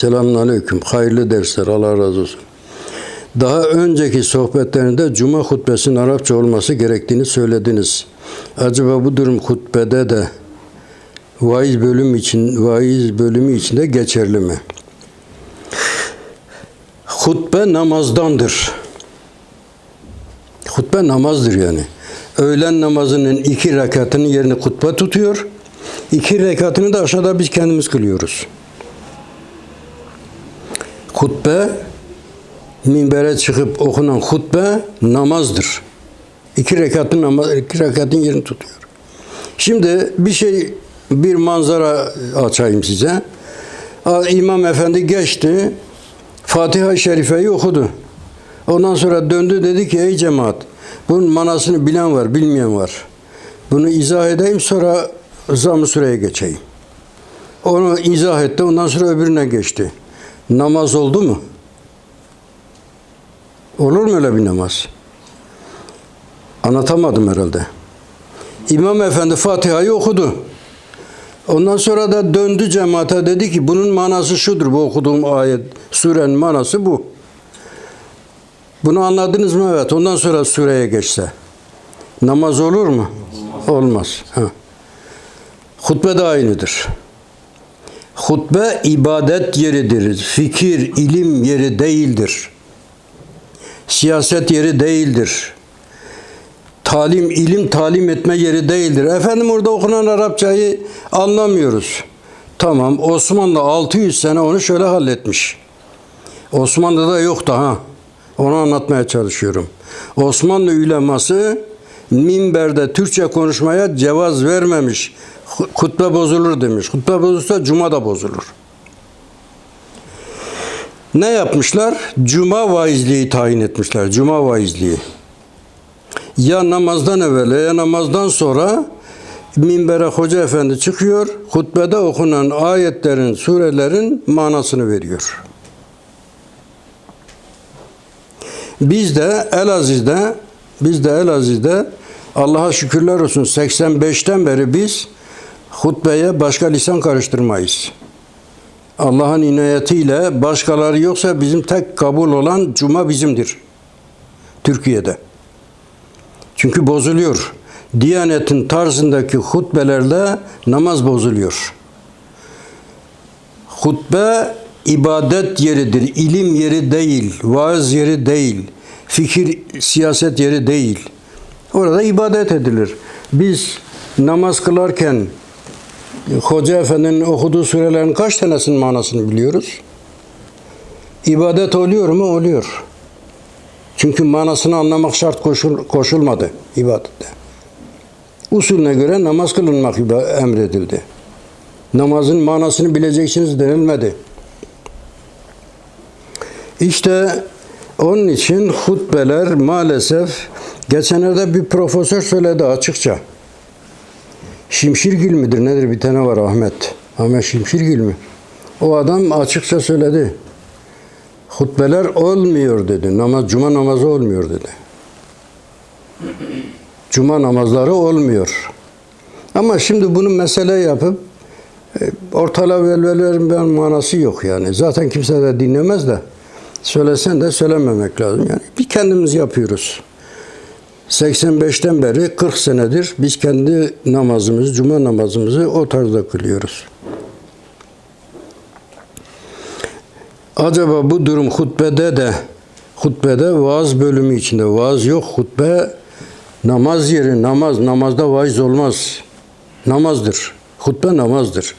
Selamünaleyküm. Hayırlı dersler. Allah razı olsun. Daha önceki sohbetlerinde Cuma hutbesinin Arapça olması gerektiğini söylediniz. Acaba bu durum hutbede de vaiz bölüm için vaiz bölümü içinde geçerli mi? Hutbe namazdandır. Hutbe namazdır yani. Öğlen namazının iki rekatının yerini hutbe tutuyor. İki rekatını da aşağıda biz kendimiz kılıyoruz. Hutbe minbere çıkıp okunan hutbe namazdır. İki rekatın namaz, iki rekatın yerini tutuyor. Şimdi bir şey, bir manzara açayım size. İmam Efendi geçti, Fatiha-i Şerife'yi okudu. Ondan sonra döndü dedi ki ey cemaat bunun manasını bilen var, bilmeyen var. Bunu izah edeyim sonra zam-ı süreye geçeyim. Onu izah etti ondan sonra öbürüne geçti. Namaz oldu mu? Olur mu öyle bir namaz? Anlatamadım herhalde. İmam Efendi Fatiha'yı okudu. Ondan sonra da döndü cemaate dedi ki bunun manası şudur. Bu okuduğum ayet, surenin manası bu. Bunu anladınız mı? Evet. Ondan sonra sureye geçse. Namaz olur mu? Olmaz. Ha. Hutbe de aynıdır. Hutbe ibadet yeridir. Fikir, ilim yeri değildir. Siyaset yeri değildir. Talim, ilim talim etme yeri değildir. Efendim orada okunan Arapçayı anlamıyoruz. Tamam Osmanlı 600 sene onu şöyle halletmiş. Osmanlı'da yok daha. Onu anlatmaya çalışıyorum. Osmanlı üleması minberde Türkçe konuşmaya cevaz vermemiş. Hutbe bozulur demiş. Hutbe bozulursa cuma da bozulur. Ne yapmışlar? Cuma vaizliği tayin etmişler. Cuma vaizliği. Ya namazdan evvel ya namazdan sonra minbere hoca efendi çıkıyor. Hutbede okunan ayetlerin, surelerin manasını veriyor. Biz de Elaziz'de biz de Elaziz'de Allah'a şükürler olsun 85'ten beri biz hutbeye başka lisan karıştırmayız. Allah'ın inayetiyle başkaları yoksa bizim tek kabul olan cuma bizimdir. Türkiye'de. Çünkü bozuluyor. Diyanetin tarzındaki hutbelerle namaz bozuluyor. Hutbe ibadet yeridir, ilim yeri değil, vaaz yeri değil, fikir, siyaset yeri değil. Orada ibadet edilir. Biz namaz kılarken Hoca Efendi'nin okuduğu surelerin kaç tanesinin manasını biliyoruz? İbadet oluyor mu? Oluyor. Çünkü manasını anlamak şart koşul, koşulmadı ibadette. Usulüne göre namaz kılınmak emredildi. Namazın manasını bileceksiniz denilmedi. İşte onun için hutbeler maalesef geçenlerde bir profesör söyledi açıkça. Şimşirgil midir nedir bir tane var Ahmet. Ahmet Şimşirgil mi? O adam açıkça söyledi. Hutbeler olmuyor dedi. Namaz, cuma namazı olmuyor dedi. Cuma namazları olmuyor. Ama şimdi bunu mesele yapıp e, ortala velvelerin ben manası yok yani. Zaten kimse de dinlemez de söylesen de söylememek lazım. Yani bir kendimiz yapıyoruz. 85'ten beri 40 senedir biz kendi namazımızı, cuma namazımızı o tarzda kılıyoruz. Acaba bu durum hutbede de hutbede vaaz bölümü içinde vaaz yok. Hutbe namaz yeri namaz. Namazda vaiz olmaz. Namazdır. Hutbe namazdır.